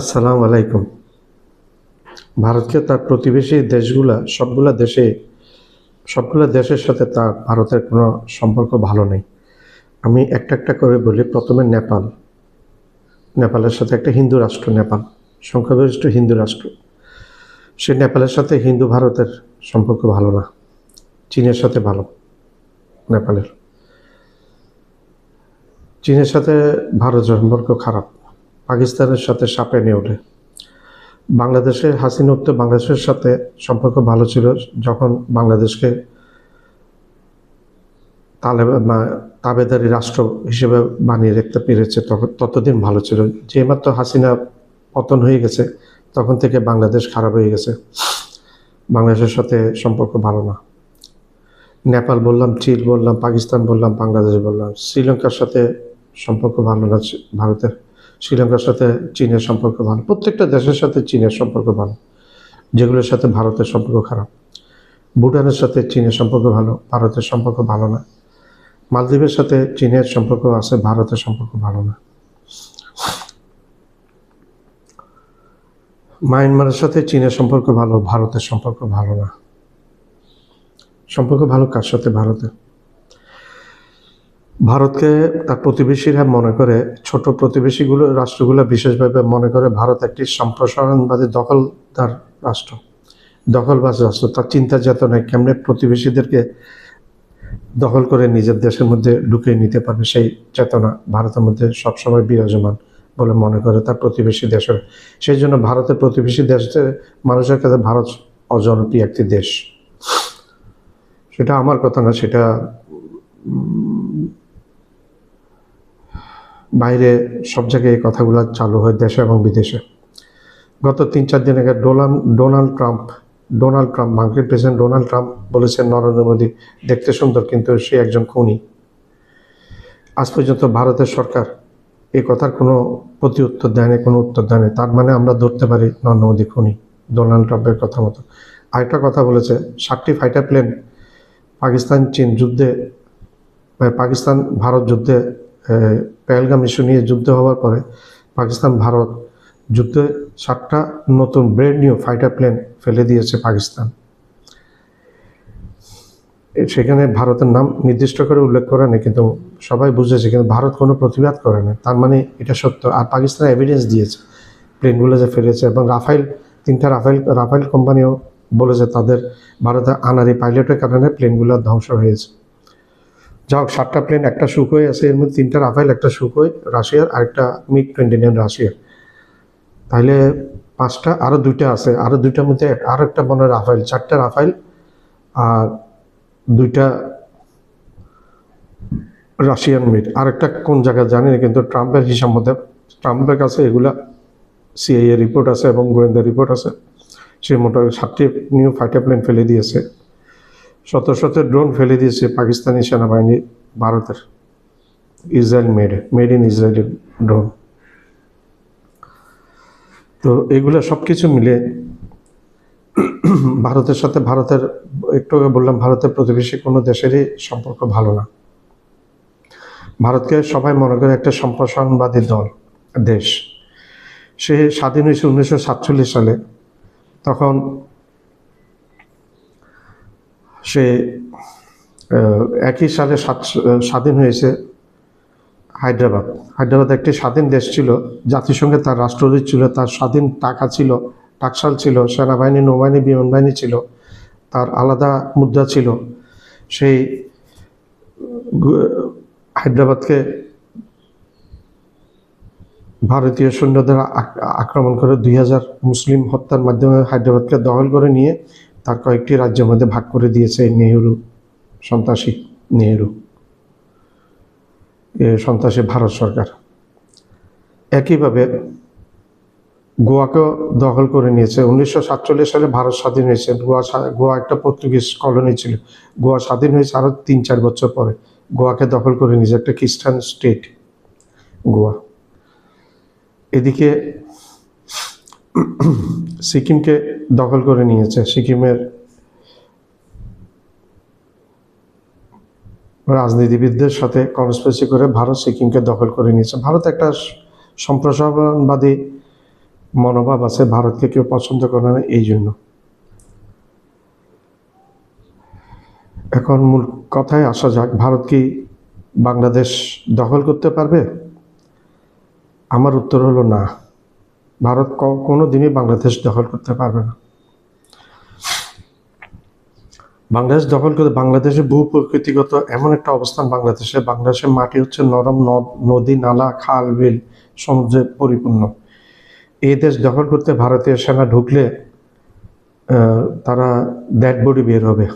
আসসালামু আলাইকুম। ভারতকে তার প্রতিবেশী দেশগুলা, সবগুলা দেশে, সবগুলা দেশের সাথে তার ভারতের কোনো সম্পর্ক ভালো নেই। আমি একটা একটা করে বলি, প্রথমে নেপাল। নেপালের সাথে একটা হিন্দু রাষ্ট্র, নেপাল। সংখ্যাগরিষ্ঠ হিন্দু রাষ্ট্র। সে নেপালের সাথে হিন্দু ভারতের সম্পর্ক ভালো না। চীনের সাথে ভালো, নেপালের। চীনের সাথে ভারত সম্পর্ক খারাপ। পাকিস্তানের সাথে সাপে নিয়ে ওঠে। বাংলাদেশের হাসিনা উঠতে বাংলাদেশের সাথে সম্পর্ক ভালো ছিল যখন বাংলাদেশকে তালেবান তাবেদারি রাষ্ট্র হিসেবে বানিয়ে রাখতে পেরেছে, তখন ততদিন ভালো ছিল। যে মাত্র হাসিনা পতন হয়ে গেছে, তখন থেকে বাংলাদেশ খারাপ হয়ে গেছে। বাংলাদেশের সাথে সম্পর্ক ভালো না। নেপাল বললাম, চীন বললাম, পাকিস্তান বললাম, বাংলাদেশ বললাম, শ্রীলঙ্কার সাথে সম্পর্ক ভালো না, ভারতের। শ্রীলঙ্কার সাথে চীনের সম্পর্ক ভালো। প্রত্যেকটা দেশের সাথে চীনের সম্পর্ক ভালো। যেগুলোর সাথে ভারতের সম্পর্ক খারাপ। ভুটানের সাথে চীনের সম্পর্ক ভালো, ভারতের সম্পর্ক ভালো না। মালদ্বীপের সাথে চীনের সম্পর্ক আছে, ভারতের সম্পর্ক ভালো না। মায়ানমারের সাথে চীনের সম্পর্ক ভালো, ভারতের সম্পর্ক ভালো না। সম্পর্ক ভালো কার সাথে? ভারতের। ভারতকে তার প্রতিবেশীরা মনে করে, ছোট প্রতিবেশীগুলো, রাষ্ট্রগুলো বিশেষভাবে মনে করে ভারত একটি সম্প্রসারণবাদী দখলদার রাষ্ট্র। দখলবাজ রাষ্ট্র, তার চিন্তা চেতনায় কেমনে প্রতিবেশীদেরকে দখল করে নিজের দেশের মধ্যে ঢুকিয়ে নিতে পারবে সেই চেতনা ভারতের মধ্যে সবসময় বিরাজমান বলে মনে করে তার প্রতিবেশী দেশের। সেই জন্য ভারতের প্রতিবেশী দেশের মানুষের কাছে ভারত অজনপ্রিয় একটি দেশ। সেটা আমার কথা না, সেটা বাইরে সব জায়গায় এই কথাগুলো চালু হয় দেশে এবং বিদেশে। গত তিন চার দিন আগে Donald Donald Trump Donald Trump মার্কিন প্রেসিডেন্ট ডোনাল্ড ট্রাম্প বলেছেন, নরেন্দ্র মোদী দেখতে সুন্দর, কিন্তু সে একজন খুনি। আজ পর্যন্ত ভারতের সরকার এই কথার কোনো প্রতি উত্তর দেয়নি, কোনো উত্তর দেয়নি। তার মানে আমরা ধরতে পারি নরেন্দ্র মোদী খুনি, ডোনাল্ড ট্রাম্পের কথা মতো। আরেকটা কথা বলেছে ষাটটি ফাইটার প্লেন পাকিস্তান চীন যুদ্ধে পাকিস্তান ভারত যুদ্ধে পেহেলগাম ইস্যু নিয়ে যুদ্ধ হওয়ার পরে পাকিস্তান, ভারত যুদ্ধে সাতটা নতুন ব্রেড নিউ ফাইটার প্লেন ফেলে দিয়েছে পাকিস্তান। সেখানে ভারতের নাম নির্দিষ্ট করে উল্লেখ করে নেই, কিন্তু সবাই বুঝেছে, কিন্তু ভারত কোনো প্রতিবাদ করে না। তার মানে এটা সত্য। আর পাকিস্তান এভিডেন্স দিয়েছে প্লেনগুলো যে ফেলেছে এবং রাফাইল তিনটা রাফাইল রাফাইল কোম্পানিও বলেছে তাদের ভারতের আনারি পাইলটের কারণে প্লেনগুলো ধ্বংস হয়েছে। যা হোক সাতটা প্লেন একটা সুখোই আছে, এর মধ্যে তিনটা রাফাইল একটা সুখোই রাশিয়ার, আর একটা মিগ টোয়েন্টি নাইন রাশিয়ার। তাহলে পাঁচটা আরও দুইটা আছে আরও দুইটার মধ্যে আরও একটা মনে রাফাইল চারটা রাফাইল আর দুইটা রাশিয়ান মিট আরেকটা কোন জায়গায় জানি না, কিন্তু ট্রাম্পের হিসাব মধ্যে ট্রাম্পের কাছে এগুলা সিআইএ রিপোর্ট আছে এবং গোয়েন্দা রিপোর্ট আছে। সে মোটামুটি সাতটি নিউ ফাইটার প্লেন ফেলে দিয়েছে। শত শত ড্রোন ফেলে দিয়েছে পাকিস্তানি সেনাবাহিনী, ভারতের। Israel made made in Israeli drone তো এগুলো সব কিছু মিলে ভারতের সাথে ভারতের, একটু আগে বললাম ভারতের প্রতিবেশী কোনো দেশেরই সম্পর্ক ভালো না। ভারতকে সবাই মনে করে একটা সম্প্রসারণবাদী দল, দেশ। সে স্বাধীন হয়েছে উনিশশো সাতচল্লিশ সালে। তখন সে একই সালে স্বাধীন হয়েছে হায়দ্রাবাদ। হায়দ্রাবাদ একটি স্বাধীন দেশ ছিল, জাতিসংঘে তার রাষ্ট্রদূত ছিল, তার স্বাধীন টাকা ছিল, টাকশাল ছিল, সেনাবাহিনী, নৌবাহিনী বিমান বাহিনী ছিল, তার আলাদা মুদ্রা ছিল। সেই হায়দ্রাবাদকে ভারতীয় সৈন্যদের আক- আক্রমণ করে দুই হাজার মুসলিম হত্যার মাধ্যমে হায়দ্রাবাদকে দখল করে নিয়ে তার কয়েকটি রাজ্যের মধ্যে ভাগ করে দিয়েছে নেহেরু, সন্ত্রাসী নেহেরু। সন্ত্রাসী ভারত সরকার। একইভাবে গোয়াকেও দখল করে নিয়েছে। উনিশশো সাতচল্লিশ সালে ভারত স্বাধীন হয়েছে। গোয়া গোয়া একটা পর্তুগিজ কলোনি ছিল। গোয়া স্বাধীন হয়েছে আরও তিন চার বছর পরে। গোয়াকে দখল করে নিয়েছে একটা খ্রিস্টান স্টেট গোয়া। এদিকে সিকিমকে দখল করে নিয়েছে। সিকিমের রাজনীতিবিদদের সাথে কনস্পেসি করে ভারত সিকিমকে দখল করে নিয়েছে। ভারত একটা সম্প্রসারণবাদী মনোভাব আছে, ভারতকে কেউ পছন্দ করে না এই জন্য। এখন মূল কথায় আসা যাক, ভারত কি বাংলাদেশ দখল করতে পারবে? আমার উত্তর হলো না। ভারত কোনো দিনই বাংলাদেশ দখল করতে পারবে না। বাংলাদেশ দখল করে বাংলাদেশে ভূ প্রকৃতিগত এমন একটা অবস্থান বাংলাদেশে। বাংলাদেশের মাটি হচ্ছে নরম নদ, নদী, নালা, খাল, বিল, সমুদ্রে পরিপূর্ণ। এই দেশ দখল করতে ভারতীয় সেনা ঢুকলে তারা ডেড বডি বের হবে।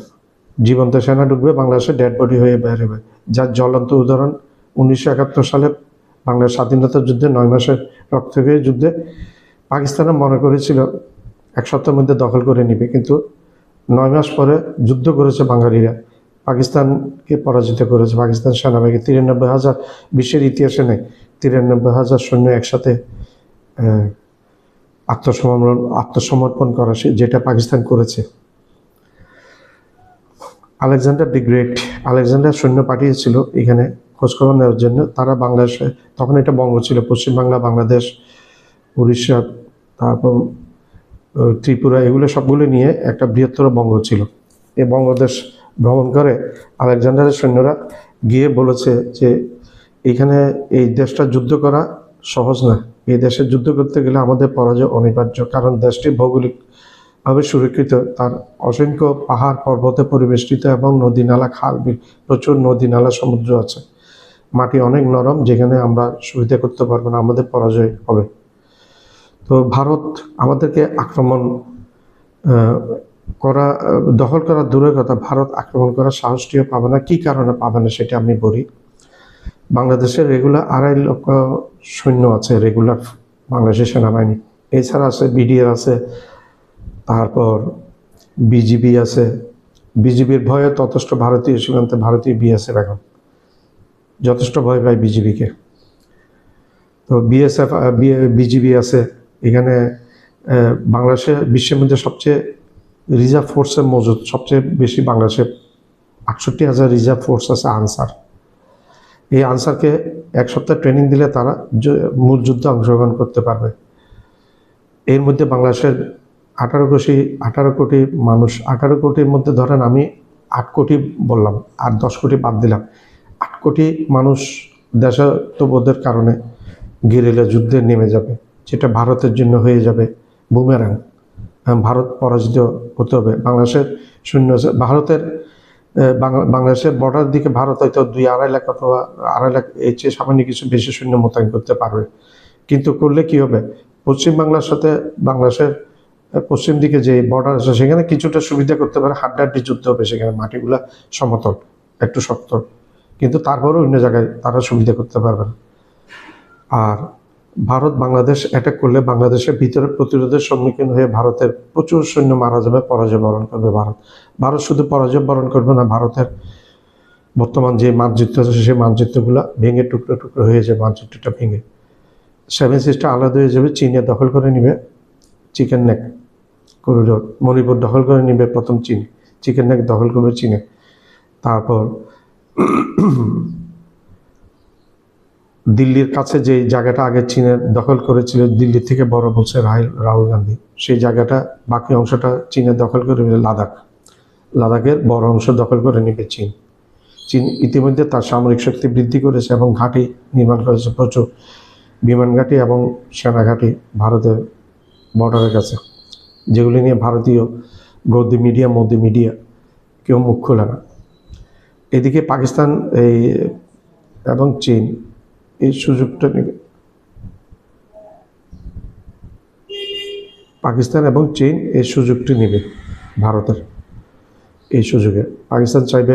জীবন্ত সেনা ঢুকবে, বাংলাদেশে ডেড বডি হয়ে বের হবে। যার জ্বলন্ত উদাহরণ উনিশশো একাত্তর সালে বাংলার স্বাধীনতা যুদ্ধে নয় মাসের রক্তক্ষয়ী যুদ্ধে পাকিস্তানে মনে করেছিল এক সপ্তাহের মধ্যে দখল করে নিবে, কিন্তু নয় মাস পরে যুদ্ধ করেছে বাঙালিরা। পাকিস্তানকে পরাজিত করেছে। পাকিস্তান সেনাবাহিনী তিরানব্বই হাজার, বিশ্বের ইতিহাসে নেই, তিরানব্বই হাজার সৈন্য একসাথে আত্মসমর্পণ আত্মসমর্পণ করা যেটা পাকিস্তান করেছে। আলেকজান্ডার দি গ্রেট, আলেকজান্ডার সৈন্য পাঠিয়েছিল এখানে খোঁজখবর নেওয়ার জন্য। তারা বাংলাদেশে, তখন এটা বঙ্গ ছিল, পশ্চিমবাংলা, বাংলাদেশ, উড়িষ্যা তারপর ত্রিপুরা, এগুলো সবগুলো নিয়ে একটা বৃহত্তর বঙ্গ ছিল। এই বঙ্গদেশ ভ্রমণ করে আলেকজান্ডারের সৈন্যরা গিয়ে বলেছে যে, এখানে এই দেশটা যুদ্ধ করা সহজ না। এই দেশে যুদ্ধ করতে গেলে আমাদের পরাজয় অনিবার্য। কারণ দেশটি ভৌগোলিকভাবে সুরক্ষিত। তার অসংখ্য পাহাড় পর্বতে পরিবেষ্টিত এবং নদী নালা, খাল প্রচুর নদী নালা, সমুদ্র আছে। মাটি অনেক নরম, যেখানে আমরা সুবিধা করতে পারব না। আমাদের পরাজয় হবে। তো ভারত আমাদেরকে আক্রমণ করা, দখল করা দূরের কথা, ভারত আক্রমণ করার সাহসটিও পাবে না। কী কারণে পাবে না সেটা আমি বলি। বাংলাদেশের রেগুলার আড়াই লক্ষ সৈন্য আছে, রেগুলার বাংলাদেশের সেনাবাহিনী। এছাড়া আছে বিডিআর আছে, তারপর বিজিবি আছে। বিজিবির ভয়ে যথেষ্ট ভারতীয় সীমান্তে ভারতীয় বিএসএফ এখন। যথেষ্ট ভয় পায় বিজিবিকে। তো বিএসএফ বিজিবি আছে এখানে বাংলাদেশে বিশ্বের মধ্যে সবচেয়ে রিজার্ভ ফোর্সের মজুদ, সবচেয়ে বেশি বাংলাদেশে আটষট্টি হাজার রিজার্ভ ফোর্স আছে আনসার। এই আনসারকে এক সপ্তাহ ট্রেনিং দিলে তারা মূল যুদ্ধে অংশগ্রহণ করতে পারবে। এর মধ্যে বাংলাদেশের আঠারো কোটি আঠারো কোটি মানুষ, আঠারো কোটির মধ্যে ধরেন আমি আট কোটি বললাম, আর দশ কোটি বাদ দিলাম। আট কোটি মানুষ দেশাত্মবোধের কারণে গেরিলা যুদ্ধে নেমে যাবে। যেটা ভারতের জন্য হয়ে যাবে বুমেরাং। ভারত পরাজিত হতে হবে। বাংলাদেশের শূন্য ভারতের বাংলাদেশের বর্ডার দিকে ভারত হয়তো দুই আড়াই লাখ অথবা আড়াই লাখ এর চেয়ে সামান্য কিছু বেশি সৈন্য মোতায়েন করতে পারবে। কিন্তু করলে কি হবে? পশ্চিম বাংলার সাথে বাংলাদেশের পশ্চিম দিকে যে বর্ডার আছে, সেখানে কিছুটা সুবিধা করতে পারে। হাড্ডাহাড্ডি যুদ্ধ হবে সেখানে, মাটিগুলা সমতল, একটু শক্ত। কিন্তু তারপরেও অন্য জায়গায় তারা সুবিধা করতে পারবে আর ভারত, বাংলাদেশ অ্যাটাক করলে বাংলাদেশের ভিতরে প্রতিরোধের সম্মুখীন হয়ে ভারতের প্রচুর সৈন্য মারা যাবে, পরাজয় বরণ করবে ভারত। ভারত শুধু পরাজয় বরণ করবে না, ভারতের বর্তমান যে মানচিত্র আছে, সেই মানচিত্রগুলো ভেঙে টুকরো টুকরো হয়ে যাবে, মানচিত্রটা ভেঙে। সেভেন সিস্টার আলাদা হয়ে যাবে, চীনে দখল করে নিবে চিকেন নেক করিডোর মণিপুর দখল করে নিবে প্রথম চীন চিকেন নেক দখল করবে চীনে। তারপর দিল্লির কাছে যে জায়গাটা আগে চীনের দখল করেছিল, দিল্লি থেকে বড় বলছে রাহুল রাহুল গান্ধী। সেই জায়গাটা, বাকি অংশটা চীনের দখল করে লাদাখ। লাদাখের বড় অংশ দখল করে নেবে চীন। চীন ইতিমধ্যে তার সামরিক শক্তি বৃদ্ধি করেছে এবং ঘাঁটি নির্মাণ করেছে প্রচুর। বিমান ঘাঁটি এবং সেনা ঘাঁটি ভারতের বর্ডারের কাছে। যেগুলি নিয়ে ভারতীয় গদি মিডিয়া, মোদি মিডিয়া কেউ মুখ খোলে না। এদিকে পাকিস্তান, এই, এবং চীন এই সুযোগটা নেবে। পাকিস্তান এবং চীন এই সুযোগটি নেবে ভারতের। এই সুযোগে পাকিস্তান চাইবে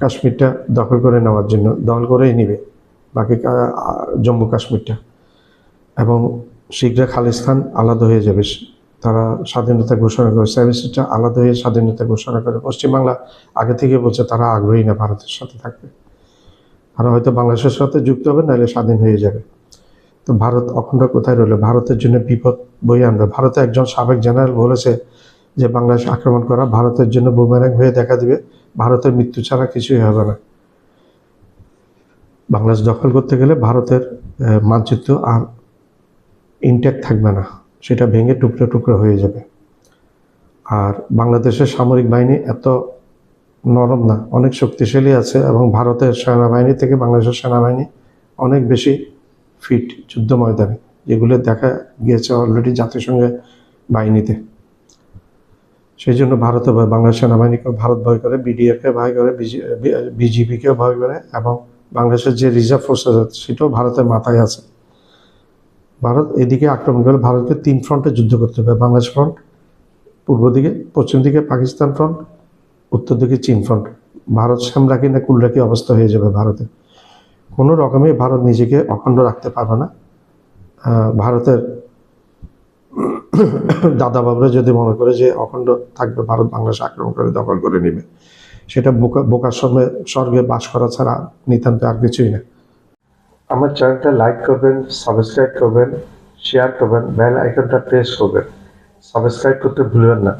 কাশ্মীরটা দখল করে নেওয়ার জন্য, দখল করেই নেবে বাকি জম্মু কাশ্মীরটা। এবং শীঘ্র খালিস্তান আলাদা হয়ে যাবে। তারা স্বাধীনতা ঘোষণা করে সার্ভিসটা আলাদা হয়ে স্বাধীনতা ঘোষণা করে। পশ্চিমবাংলা আগে থেকে বলছে তারা আগ্রহী না, ভারতের সাথে থাকবে। তারা হয়তো বাংলাদেশের সাথে যুক্ত হবে, নাহলে স্বাধীন হয়ে যাবে। তো ভারত অখণ্ড কোথায় রইল? ভারতের জন্য বিপদ বয়ে আনবে। ভারতে একজন সাবেক জেনারেল বলেছে যে, বাংলাদেশ আক্রমণ করা ভারতের জন্য বুমেরাং হয়ে দেখা দিবে। ভারতের মৃত্যু ছাড়া কিছুই হবে না। বাংলাদেশ দখল করতে গেলে ভারতের মানচিত্র আর ইনটেক থাকবে না। সেটা ভেঙে টুকরো টুকরো হয়ে যাবে। আর বাংলাদেশের সামরিক বাহিনী এত নরম না, অনেক শক্তিশালী আছে এবং ভারতের সেনাবাহিনী থেকে বাংলাদেশের সেনাবাহিনী অনেক বেশি ফিট যুদ্ধ ময়দানে, যেগুলো দেখা গিয়েছে অলরেডি জাতিসংঘের বাহিনীতে। সেই জন্য ভারতে বাংলাদেশ সেনাবাহিনীকে ভারত ভয় করে বিডিএফকে ভয় করে বিজিবিকেও ভয় করে এবং বাংলাদেশের যে রিজার্ভ ফোর্স আছে, সেটাও ভারতের মাথায় আছে। ভারত এদিকে আক্রমণ করে ভারতকে তিন ফ্রন্টে যুদ্ধ করতে হবে, বাংলাদেশ ফ্রন্ট পূর্ব দিকে, পশ্চিম দিকে, পাকিস্তান ফ্রন্ট উত্তর দিকে চীন ফ্রন্ট ভারত সামরাকি না কুলরাকি অবস্থা হয়ে যাবে ভারতে? কোনো রকমে ভারত নিজেকে অখণ্ড রাখতে পারবে না। ভারতের দাদা বাবুরা যদি মনে করে যে অখণ্ড থাকবে, ভারত বাংলাদেশ আক্রমণ করে দখল করে নেবে। সেটা বোকা বোকার সঙ্গে স্বর্গে বাস করা ছাড়া নিতান্ত আর কিছুই না। আমার চ্যানেলটা লাইক করবেন সাবস্ক্রাইব করবেন শেয়ার করবেন বেল আইকনটা প্রেস করবেন। সাবস্ক্রাইব করতে ভুলবেন না।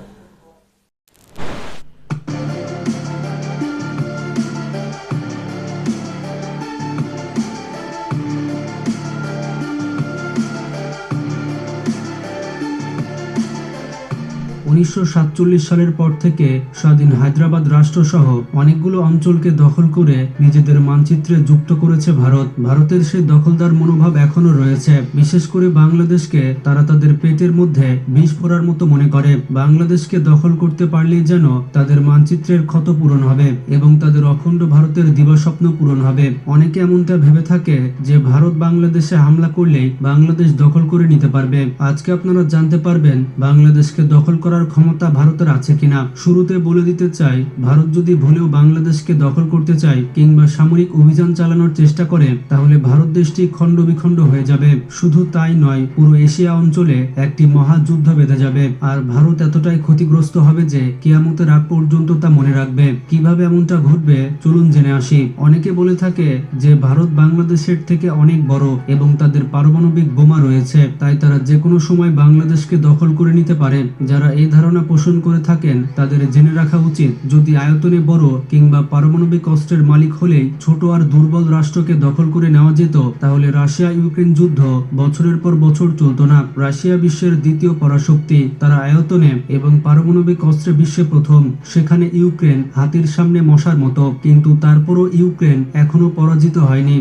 উনিশশো সাতচল্লিশ সালের পর থেকে স্বাধীন হায়দ্রাবাদ রাষ্ট্রসহ অনেকগুলো অঞ্চলকে দখল করে নিজেদের মানচিত্রে যুক্ত করেছে ভারত। ভারতের সেই দখলদার মনোভাব এখনও রয়েছে। বিশেষ করে বাংলাদেশকে তারা তাদের পেটের মধ্যে বিষ ফোড়ার মতো মনে করে। বাংলাদেশকে দখল করতে পারলেই যেন তাদের মানচিত্রের ক্ষত পূরণ হবে এবং তাদের অখণ্ড ভারতের দিবাস্বপ্ন পূরণ হবে। অনেকে এমনটা ভেবে থাকে যে ভারত বাংলাদেশে হামলা করলেই বাংলাদেশ দখল করে নিতে পারবে। আজকে আপনারা জানতে পারবেন, বাংলাদেশকে দখল করার ক্ষমতা ভারতের আছে কিনা শুরুতে বলে দিতে চাই, ভারত যদি ভুলেও বাংলাদেশকে দখল করতে চায় কিংবা সামরিক অভিযান চালানোর চেষ্টা করে, তাহলে ভারত দেশটি খণ্ড বিখণ্ড হয়ে যাবে। শুধু তাই নয়, পুরো এশিয়া অঞ্চলে একটি মহাযুদ্ধ বেঁধে যাবে। আর ভারত এতটাই ক্ষতিগ্রস্ত হবে যে কিয়ামতের আগ পর্যন্ত তা মনে রাখবে। কীভাবে এমনটা ঘটবে, চলুন জেনে আসি। অনেকে বলে থাকে যে ভারত বাংলাদেশের থেকে অনেক বড় এবং তাদের পারমাণবিক বোমা রয়েছে, তাই তারা যে কোনো সময় বাংলাদেশকে দখল করে নিতে পারে। যারা এই ধারণা পোষণ করে থাকেন, তাদের জেনে রাখা উচিত যদি আয়তনে বড় কিংবা পারমাণবিক অস্ত্রের মালিক হলেই ছোট আর দুর্বল রাষ্ট্রকে দখল করে নেওয়া যেত, তাহলে রাশিয়া ইউক্রেন যুদ্ধ বছরের পর বছর চলতো না। রাশিয়া বিশ্বের দ্বিতীয় পরাশক্তি, তারা আয়তনে এবং পারমাণবিক অস্ত্রে বিশ্বে প্রথম। সেখানে ইউক্রেন হাতির সামনে মশার মতো, কিন্তু তারপরও ইউক্রেন এখনও পরাজিত হয়নি।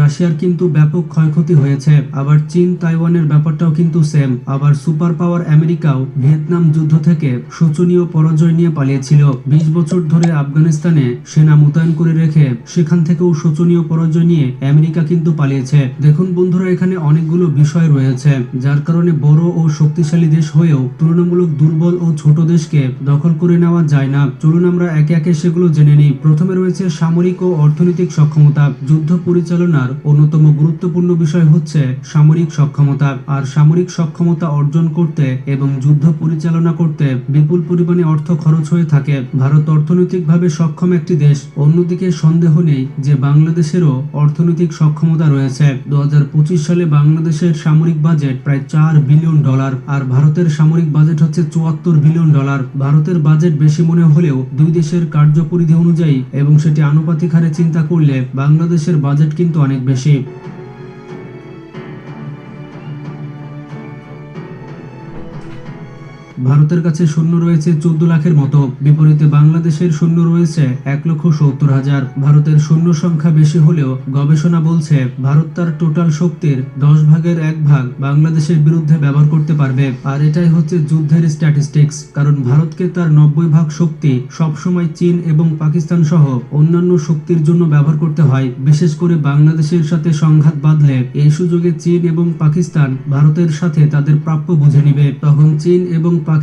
রাশিয়ার কিন্তু ব্যাপক ক্ষয়ক্ষতি হয়েছে। আবার চীন তাইওয়ানের ব্যাপারটাও কিন্তু সেম আবার সুপার পাওয়ার আমেরিকাও ভিয়েতনাম যুদ্ধ থেকে শোচনীয় পরাজয় নিয়ে পালিয়েছিল। বিশ বছর ধরে আফগানিস্তানে সেনা মোতায়েন করে রেখে সেখান থেকেও শোচনীয় পরাজয় নিয়ে আমেরিকা কিন্তু পালিয়েছে। দেখুন বন্ধুরা, এখানে অনেকগুলো বিষয় রয়েছে, যার কারণে বড় ও শক্তিশালী দেশ হয়েও তুলনামূলক দুর্বল ও ছোট দেশকে দখল করে নেওয়া যায় না। চলুন আমরা একে একে সেগুলো জেনে নিই। প্রথমে রয়েছে সামরিক ও অর্থনৈতিক সক্ষমতা। যুদ্ধ পরিচালনার অন্যতম গুরুত্বপূর্ণ বিষয় হচ্ছে সামরিক সক্ষমতা আর সামরিক সক্ষমতা অর্জন করতে এবং যুদ্ধ পরিচালনা করতে বিপুল পরিমাণে অর্থ খরচ হয়ে থাকে। ভারত অর্থনৈতিকভাবে সক্ষম একটি দেশ। অন্যদিকে সন্দেহ নেই যে বাংলাদেশেরও অর্থনৈতিক সক্ষমতা রয়েছে। দু সালে বাংলাদেশের সামরিক বাজেট প্রায় চার বিলিয়ন ডলার আর ভারতের সামরিক বাজেট হচ্ছে চুয়াত্তর বিলিয়ন ডলার। ভারতের বাজেট বেশি মনে হলেও দুই দেশের কার্যপরিধি অনুযায়ী এবং সেটি আনুপাতিক হারে চিন্তা করলে বাংলাদেশের বাজেট কিন্তু অনেক বেশি ভারতের কাছে সৈন্য রয়েছে চোদ্দ লাখের মতো। বিপরীতে বাংলাদেশের সৈন্য রয়েছে এক লক্ষ সত্তর হাজার। ভারতের সৈন্য সংখ্যা বেশি হলেও গবেষণা বলছে ভারত তার টোটাল শক্তির দশ ভাগের এক ভাগ বাংলাদেশের বিরুদ্ধে ব্যবহার করতে পারবে। আর এটাই হচ্ছে যুদ্ধের স্ট্যাটিস্টিক্স কারণ ভারতকে তার নব্বই ভাগ শক্তি সবসময় চীন এবং পাকিস্তান সহ অন্যান্য শক্তির জন্য ব্যবহার করতে হয়। বিশেষ করে বাংলাদেশের সাথে সংঘাত বাঁধলে এই সুযোগে চীন এবং পাকিস্তান ভারতের সাথে তাদের প্রাপ্য বুঝে নিবে। তখন চীন এবং পাকিস্তান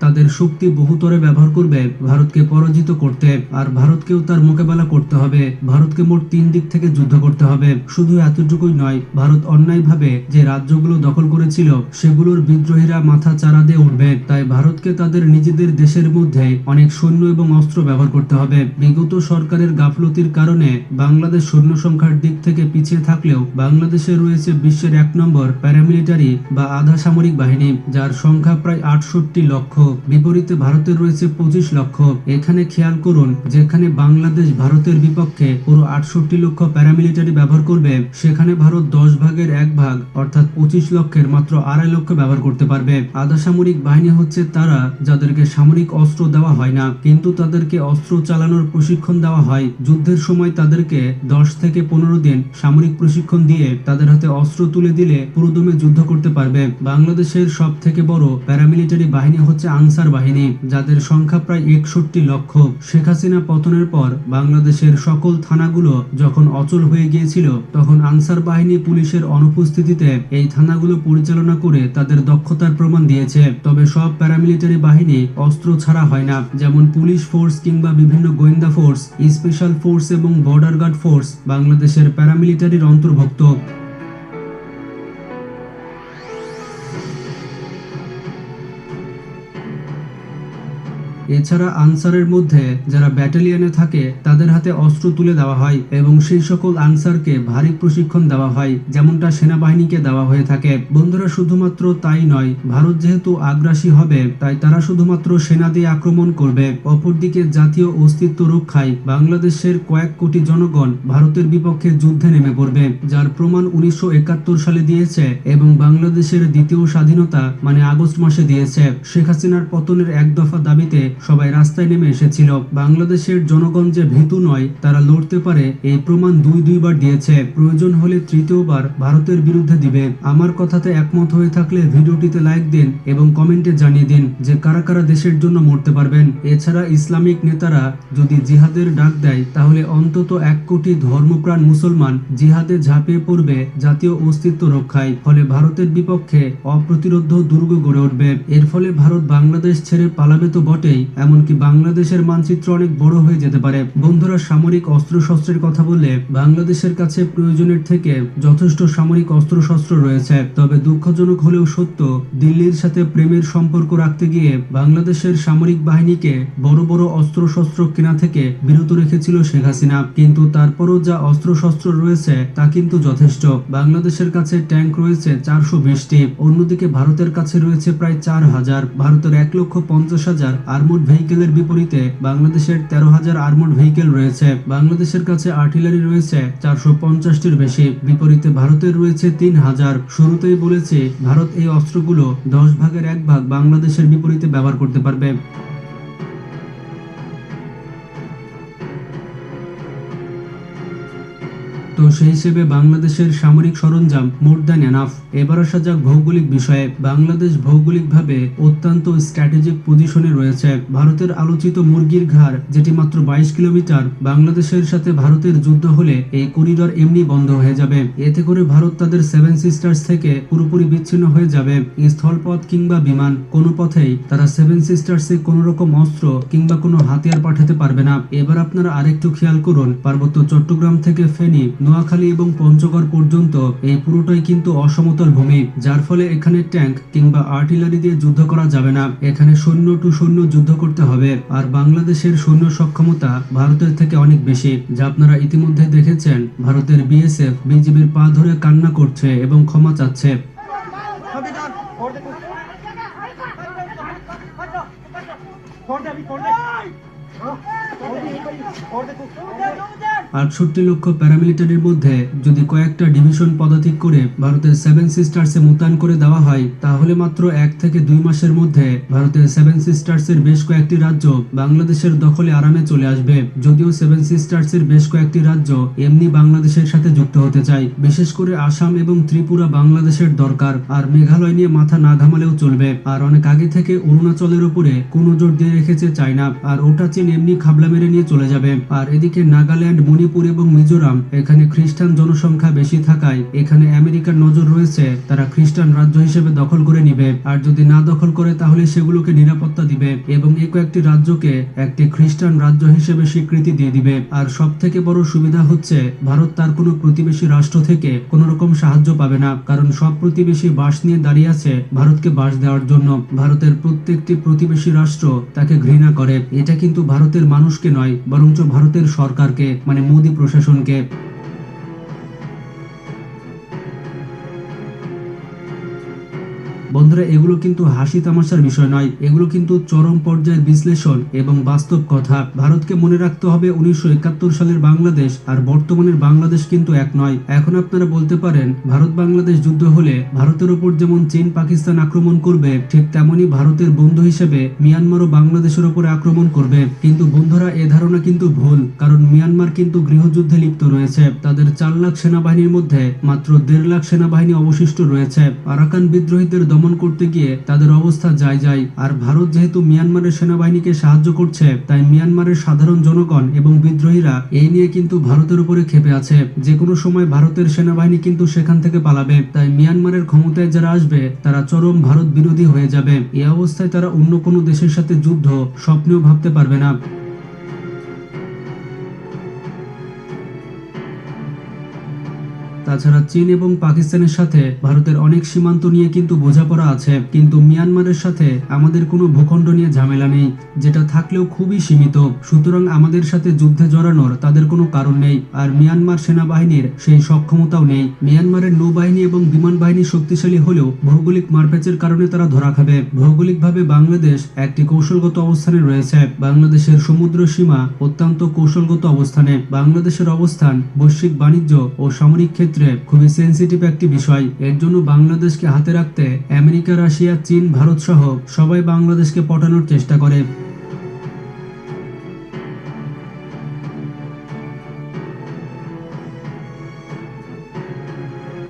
তাদের শক্তি বহুতরে ব্যবহার করবে, ভারতকে পরাজিত করতে, আর ভারতকেও তার মোকাবেলা করতে হবে। ভারতকে মোট তিন দিক থেকে যুদ্ধ করতে হবে। শুধু এতটুকুই নয়, ভারত অন্যায়ভাবে যে রাজ্যগুলো দখল করেছিল, সেগুলোর বিদ্রোহীরা মাথা চারা দিয়ে উঠবে। তাই ভারতকে তাদের নিজেদের দেশের মধ্যে অনেক সৈন্য এবং অস্ত্র ব্যবহার করতে হবে। বিগত সরকারের গাফলতির কারণে বাংলাদেশ সৈন্য সংখ্যার দিক থেকে পিছিয়ে থাকলেও বাংলাদেশে রয়েছে বিশ্বের এক নম্বর প্যারামিলিটারি বা আধা সামরিক বাহিনী, যার সংখ্যা প্রায় আটশো আটষট্টি লক্ষ বিপরীতে ভারতের রয়েছে পঁচিশ লক্ষ। এখানে খেয়াল করুন, যেখানে বাংলাদেশ ভারতের বিপক্ষে পুরো আটষট্টি লক্ষ প্যারামিলিটারি ব্যবহার করবে, সেখানে ভারত দশ ভাগের এক ভাগ, অর্থাৎ পঁচিশ লক্ষের মাত্র আড়াই লক্ষ ব্যবহার করতে পারবে। আধা সামরিক বাহিনী হচ্ছে তারা, যাদেরকে সামরিক অস্ত্র দেওয়া হয় না, কিন্তু তাদেরকে অস্ত্র চালানোর প্রশিক্ষণ দেওয়া হয়। যুদ্ধের সময় তাদেরকে দশ থেকে পনেরো দিন সামরিক প্রশিক্ষণ দিয়ে তাদের হাতে অস্ত্র তুলে দিলে পুরোদমে যুদ্ধ করতে পারবে। বাংলাদেশের সব থেকে বড় প্যারামিলিটারি বাহিনী হচ্ছে আনসার বাহিনী, যাদের সংখ্যা প্রায় একষট্টি লক্ষ। শেখ হাসিনা পতনের পর বাংলাদেশের সকল থানাগুলো যখন অচল হয়ে গিয়েছিল, তখন আনসার বাহিনী পুলিশের অনুপস্থিতিতে এই থানাগুলো পরিচালনা করে তাদের দক্ষতার প্রমাণ দিয়েছে। তবে সব প্যারামিলিটারি বাহিনী অস্ত্র ছাড়া হয় না, যেমন পুলিশ ফোর্স কিংবা বিভিন্ন গোয়েন্দা ফোর্স, স্পেশাল ফোর্স এবং বর্ডার গার্ড ফোর্স বাংলাদেশের প্যারামিলিটারির অন্তর্ভুক্ত। এছাড়া আনসারের মধ্যে যারা ব্যাটালিয়নে থাকে, তাদের হাতে অস্ত্র তুলে দেওয়া হয় এবং সেই সকল আনসারকে ভারী প্রশিক্ষণ দেওয়া হয়, যেমনটা সেনাবাহিনীকে দেওয়া হয়ে থাকে। বন্ধুরা, শুধুমাত্র তাই নয়, ভারত যেহেতু আগ্রাসী হবে, তাই তারা শুধুমাত্র সেনা দিয়ে আক্রমণ করবে। অপরদিকে জাতীয় অস্তিত্ব রক্ষায় বাংলাদেশের কয়েক কোটি জনগণ ভারতের বিপক্ষে যুদ্ধে নেমে পড়বে, যার প্রমাণ উনিশশো একাত্তর সালে দিয়েছে এবং বাংলাদেশের দ্বিতীয় স্বাধীনতা মানে আগস্ট মাসে দিয়েছে। শেখ হাসিনার পতনের এক দফা দাবিতে সবাই রাস্তায় নেমে এসেছিল। বাংলাদেশের জনগণ যে ভীতু নয়, তারা লড়তে পারে এই প্রমাণ দুই দুইবার দিয়েছে। প্রয়োজন হলে তৃতীয়বার ভারতের বিরুদ্ধে দিবে। আমার কথাতে একমত হয়ে থাকলে ভিডিওটিতে লাইক দিন এবং কমেন্টে জানিয়ে দিন যে কারা কারা দেশের জন্য মরতে পারবেন। এছাড়া ইসলামিক নেতারা যদি জিহাদের ডাক দেয়, তাহলে অন্তত এক কোটি ধর্মপ্রাণ মুসলমান জিহাদে ঝাঁপিয়ে পড়বে জাতীয় অস্তিত্ব রক্ষায়। ফলে ভারতের বিপক্ষে অপ্রতিরোধ দুর্গ গড়ে উঠবে। এর ফলে ভারত বাংলাদেশ ছেড়ে পালাবে তো বটেই। এমনকি বাংলাদেশের মানচিত্র অনেক বড় হয়ে যেতে পারে। বন্ধুরা, সামরিক অস্ত্রশস্ত্রের কথা বললে বাংলাদেশের কাছে প্রয়োজনের থেকে যথেষ্ট সামরিক অস্ত্রশস্ত্র রয়েছে। তবে দুঃখজনক হলেও সত্য, দিল্লির সাথে প্রেমের সম্পর্ক রাখতে গিয়ে বাংলাদেশের সামরিক বাহিনীকে বড় বড় অস্ত্রশস্ত্র কেনা থেকে বিরত রেখেছিল শেখ হাসিনা। কিন্তু তারপরও যা অস্ত্রশস্ত্র রয়েছে তা কিন্তু যথেষ্ট। বাংলাদেশের কাছে ট্যাঙ্ক রয়েছে চারশো বিশটি, অন্যদিকে ভারতের কাছে রয়েছে প্রায় চার হাজার। ভারতের এক লক্ষ পঞ্চাশ হাজার আর্মড ভেহিকেলের বিপরীতে বাংলাদেশের তেরো হাজার আর্মড ভেহিকেল রয়েছে। বাংলাদেশের কাছে আর্টিলারি রয়েছে, চারশো পঞ্চাশটির বেশি। বিপরীতে ভারতের রয়েছে তিন হাজার। শুরুতেই বলেছে, ভারত এই অস্ত্রগুলো দশ ভাগের এক ভাগ বাংলাদেশের বিপরীতে ব্যবহার করতে পারবে। তো সেই হিসেবে বাংলাদেশের সামরিক সরঞ্জাম মোর দ্যান এনাফ। এবার আসা যাক ভৌগোলিক বিষয়ে। বাংলাদেশ ভৌগোলিকভাবে অত্যন্ত স্ট্র্যাটেজিক পজিশনে রয়েছে। ভারতের আলোচিত মুরগির ঘাড়, যেটি মাত্র বাইশ কিলোমিটার, বাংলাদেশের সাথে ভারতের যুদ্ধ হলে এই করিডর এমনি বন্ধ হয়ে যাবে। এতে করে ভারত তাদের সেভেন সিস্টার্স থেকে পুরোপুরি বিচ্ছিন্ন হয়ে যাবে। স্থলপথ কিংবা বিমান, কোনো পথেই তারা সেভেন সিস্টার্সে কোনো রকম অস্ত্র কিংবা কোনো হাতিয়ার পাঠাতে পারবে না। এবার আপনারা আরেকটু খেয়াল করুন। পার্বত্য চট্টগ্রাম থেকে ফেনী নোয়াখালী এবং পঞ্চগড় পর্যন্ত এই পুরোটাই কিন্তু অসমতল ভূমি যার ফলে এখানে ট্যাঙ্ক কিংবা আর্টিলারি দিয়ে যুদ্ধ করা যাবে না। এখানে সৈন্য টু সৈন্য যুদ্ধ করতে হবে আর বাংলাদেশের সৈন্য সক্ষমতা ভারতের থেকে অনেক বেশি যা আপনারা ইতিমধ্যে দেখেছেন। ভারতের বিএসএফ বিজিবির পা ধরে কান্না করছে এবং ক্ষমা চাচ্ছে। Capitán, por de Por de por de Por de আটষট্টি লক্ষ প্যারামিলিটারির মধ্যে যদি কয়েকটা ডিভিশন পদাতিক করে ভারতের সেভেন সিস্টার্সে মোতায়েন করে দেওয়া হয়, তাহলে মাত্র এক থেকে দুই মাসের মধ্যে ভারতের সেভেন সিস্টার্সের বেশ কয়েকটি রাজ্য বাংলাদেশের দখলে আরামে চলে আসবে। যদিও সেভেন সিস্টার্সের বেশ কয়েকটি রাজ্য এমনি বাংলাদেশের সাথে যুক্ত হতে চায়, বিশেষ করে আসাম এবং ত্রিপুরা বাংলাদেশের দরকার, আর মেঘালয় নিয়ে মাথা না ঘামালেও চলবে। আর অনেক আগে থেকে অরুণাচলের উপরে কোনো জোর দিয়ে রেখেছে চায়না, আর ওটা চীন এমনি খাবলা মেরে নিয়ে চলে যাবে। আর এদিকে নাগাল্যান্ড মণিপুর এবং মিজোরাম, এখানে খ্রিস্টান জনসংখ্যা বেশি থাকায় এখানে আমেরিকার নজর রয়েছে, তারা খ্রিস্টান রাজ্য হিসেবে দখল করে নিবে। আর যদি না দখল করে, তাহলে সেগুলোকে নিরাপত্তা দিবে এবং এই কয়েকটি রাজ্যকে একটি খ্রিস্টান রাজ্য হিসেবে স্বীকৃতি দিয়ে দিবে। আর সব থেকে বড় সুবিধা হচ্ছে, ভারত তার কোনো প্রতিবেশী রাষ্ট্র থেকে কোনো রকম সাহায্য পাবে না, কারণ সব প্রতিবেশী বাস নিয়ে দাঁড়িয়ে আছে ভারতকে বাস দেওয়ার জন্য। ভারতের প্রত্যেকটি প্রতিবেশী রাষ্ট্র তাকে ঘৃণা করে। এটা কিন্তু ভারতের মানুষকে নয়, বরঞ্চ ভারতের সরকারকে মানে মোদী প্রশাসনকে বন্ধুরা, এগুলো কিন্তু হাসি তামাশার বিষয় নয়। এগুলো কিন্তু চরম পর্যায়ের বিশ্লেষণ এবং বাস্তব কথা। ভারতকে মনে রাখতে হবে উনিশশো একাত্তর সালের বাংলাদেশ আর বর্তমানের বাংলাদেশ কিন্তু এক নয়। এখন আপনারা বলতে পারেন, ভারত বাংলাদেশ যুদ্ধ হলে ভারতের ওপর যেমন চীন পাকিস্তান আক্রমণ করবে, ঠিক তেমনি ভারতের বন্ধু হিসেবে মিয়ানমারও বাংলাদেশের ওপরে আক্রমণ করবে। কিন্তু বন্ধুরা, এ ধারণা কিন্তু ভুল, কারণ মিয়ানমার কিন্তু গৃহযুদ্ধে লিপ্ত রয়েছে। তাদের চার লাখ সেনাবাহিনীর মধ্যে মাত্র দেড় লাখ সেনাবাহিনী অবশিষ্ট রয়েছে। আরাকান বিদ্রোহীদের করতে গিয়ে তাদের অবস্থা যায় যায় আর ভারত যেহেতু মিয়ানমারের সেনাবাহিনীকে সাহায্য করছে, তাই মিয়ানমারের সাধারণ জনগণ এবং বিদ্রোহীরা এই নিয়ে কিন্তু ভারতের উপরে ক্ষেপে আছে। যে কোনো সময় ভারতের সেনাবাহিনী কিন্তু সেখান থেকে পালাবে। তাই মিয়ানমারের ক্ষমতায় যারা আসবে, তারা চরম ভারত বিরোধী হয়ে যাবে। এই অবস্থায় তারা অন্য কোনো দেশের সাথে যুদ্ধ, স্বপ্নেও ভাবতে পারবে না। তাছাড়া চীন এবং পাকিস্তানের সাথে ভারতের অনেক সীমান্ত নিয়ে কিন্তু বোঝাপড়া আছে। কিন্তু মিয়ানমারের সাথে আমাদের কোনো ভূখণ্ড নিয়ে ঝামেলা নেই, যেটা থাকলেও খুবই সীমিত। সুতরাং আমাদের সাথে যুদ্ধে জড়ানোর তাদের কোনো কারণ নেই, আর মিয়ানমার সেনাবাহিনীর সেই সক্ষমতাও নেই। মিয়ানমারের নৌবাহিনী এবং বিমান বাহিনী শক্তিশালী হলেও ভৌগোলিক মারপ্যাচের কারণে তারা ধরা খাবে। ভৌগোলিকভাবে বাংলাদেশ একটি কৌশলগত অবস্থানে রয়েছে। বাংলাদেশের সমুদ্র সীমা অত্যন্ত কৌশলগত অবস্থানে। বাংলাদেশের অবস্থান বৈশ্বিক বাণিজ্য ও সামরিক ক্ষেত্রে খুবই সেন্সিটিভ একটি বিষয়। এর জন্য বাংলাদেশকে হাতে রাখতে আমেরিকা, রাশিয়া, চীন, ভারত সহ সবাই বাংলাদেশকে পটানোর চেষ্টা করে।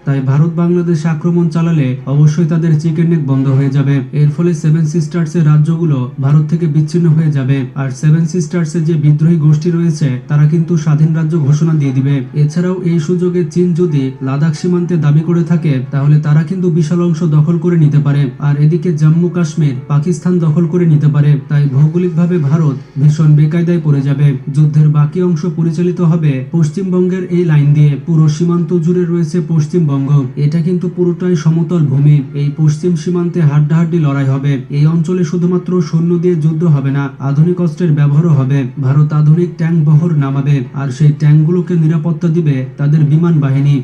তাই ভারত বাংলাদেশে আক্রমণ চালালে অবশ্যই তাদের চিকেন নেক বন্ধ হয়ে যাবে। এর ফলে সেভেন সিস্টার্স এর রাজ্যগুলো ভারত থেকে বিচ্ছিন্ন হয়ে যাবে। আর সেভেন সিস্টার্স এর যে বিদ্রোহী গোষ্ঠী রয়েছে, তারা কিন্তু স্বাধীন রাজ্য ঘোষণা দিয়ে দিবে। এছাড়াও এই সুযোগে চীন যদি লাদাখ সীমান্তে দাবি করে থাকে, তাহলে তারা কিন্তু বিশাল অংশ দখল করে নিতে পারে। আর এদিকে জম্মু কাশ্মীর পাকিস্তান দখল করে নিতে পারে। তাই ভৌগোলিকভাবে ভারত ভীষণ বেকায়দায় পড়ে যাবে। যুদ্ধের বাকি অংশ পরিচালিত হবে পশ্চিমবঙ্গের এই লাইন দিয়ে। পুরো সীমান্ত জুড়ে রয়েছে পশ্চিমবঙ্গ। এটা কিন্তু পুরোটাই সমতল ভূমি। এই পশ্চিম সীমান্তে হাড্ডাহাড্ডি লড়াই হবে। এই অঞ্চলে শুধুমাত্র সৈন্য দিয়ে যুদ্ধ হবে না, আধুনিক অস্ত্রের ব্যবহারও হবে। ভারত আধুনিক ট্যাঙ্ক বহর নামাবে, আর সেই ট্যাঙ্কগুলোকে নিরাপত্তা দিবে তাদের বিমান বাহিনী।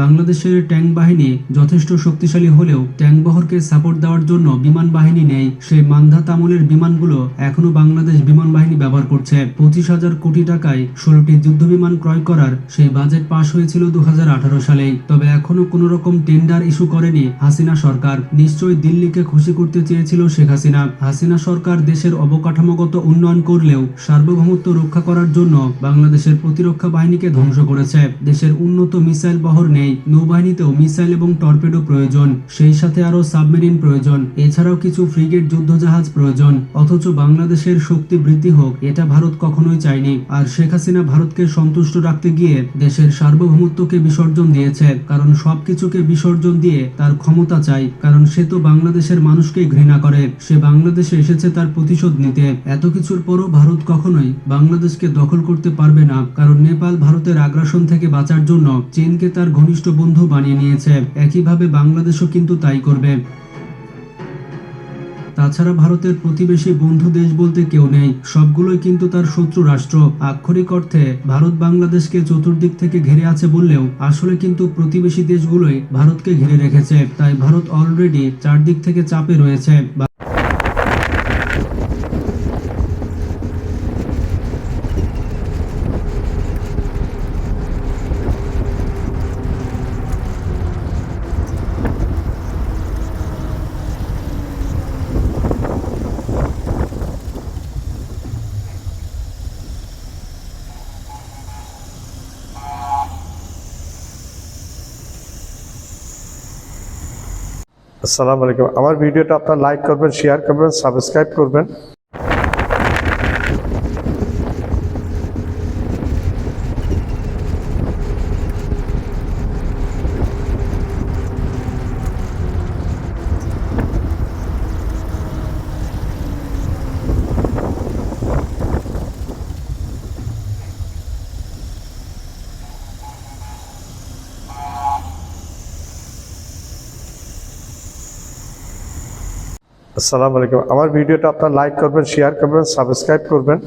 বাংলাদেশের ট্যাঙ্ক বাহিনী যথেষ্ট শক্তিশালী হলেও ট্যাঙ্ক বহরকে সাপোর্ট দেওয়ার জন্য বিমান বাহিনী নেই। সেই মান্ধা তামলের বিমানগুলো এখনও বাংলাদেশ বিমান বাহিনী ব্যবহার করছে। পঁচিশ হাজার কোটি টাকায় ষোলোটি যুদ্ধ বিমান ক্রয় করার সেই বাজেট পাশ হয়েছিল দু হাজার আঠারো সালে তবে এখনও কোনো রকম টেন্ডার ইস্যু করেনি হাসিনা সরকার। নিশ্চয়ই দিল্লিকে খুশি করতে চেয়েছিল শেখ হাসিনা। হাসিনা সরকার দেশের অবকাঠামোগত উন্নয়ন করলেও সার্বভৌমত্ব রক্ষা করার জন্য বাংলাদেশের প্রতিরক্ষা বাহিনীকে ধ্বংস করেছে। দেশের উন্নত মিসাইল বহর নেই। নৌবাহিনীতেও মিসাইল এবং টর্পেডো প্রয়োজন, সেই সাথে আরও সাবমেরিন প্রয়োজন, এছাড়াও কিছু ফ্রিগেট যুদ্ধজাহাজ প্রয়োজন, অথচ বাংলাদেশের শক্তি বৃদ্ধি হোক, এটা ভারত কখনোই চায়নি। আর শেখ হাসিনা ভারতকে সন্তুষ্ট রাখতে গিয়ে দেশের সার্বভৌমত্বকে বিসর্জন দিয়েছে, কারণ সবকিছুকে বিসর্জন দিয়ে তার ক্ষমতা চাই, কারণ সে তো বাংলাদেশের মানুষকে ঘৃণা করে। সে বাংলাদেশে এসেছে তার প্রতিশোধ নিতে। এত কিছুর পরও ভারত কখনোই বাংলাদেশকে দখল করতে পারবে না, কারণ নেপাল ভারতের আগ্রাসন থেকে বাঁচার জন্য চীনকে তার ঘনিষ্ঠ বন্ধু বানিয়ে নিয়েছে। একইভাবে বাংলাদেশও কিন্তু তাই করবে। তাছাড়া ভারতের প্রতিবেশী বন্ধু দেশ বলতে কেউ নেই। সবগুলোই কিন্তু তার শত্রু রাষ্ট্র। আক্ষরিক অর্থে, ভারত বাংলাদেশকে চতুর্দিক থেকে ঘিরে আছে বললেও, আসলে কিন্তু প্রতিবেশী দেশগুলোই ভারতকে ঘিরে রেখেছে। তাই ভারত অলরেডি চারদিক থেকে চাপে রয়েছে। আসসালামু আলাইকুম। আমার ভিডিওটা আপনার লাইক করবেন শেয়ার করবেন সাবস্ক্রাইব করবেন। আসসালামু আলাইকুম। আমার ভিডিওটা আপনার লাইক করবেন শেয়ার করবেন সাবস্ক্রাইব করবেন।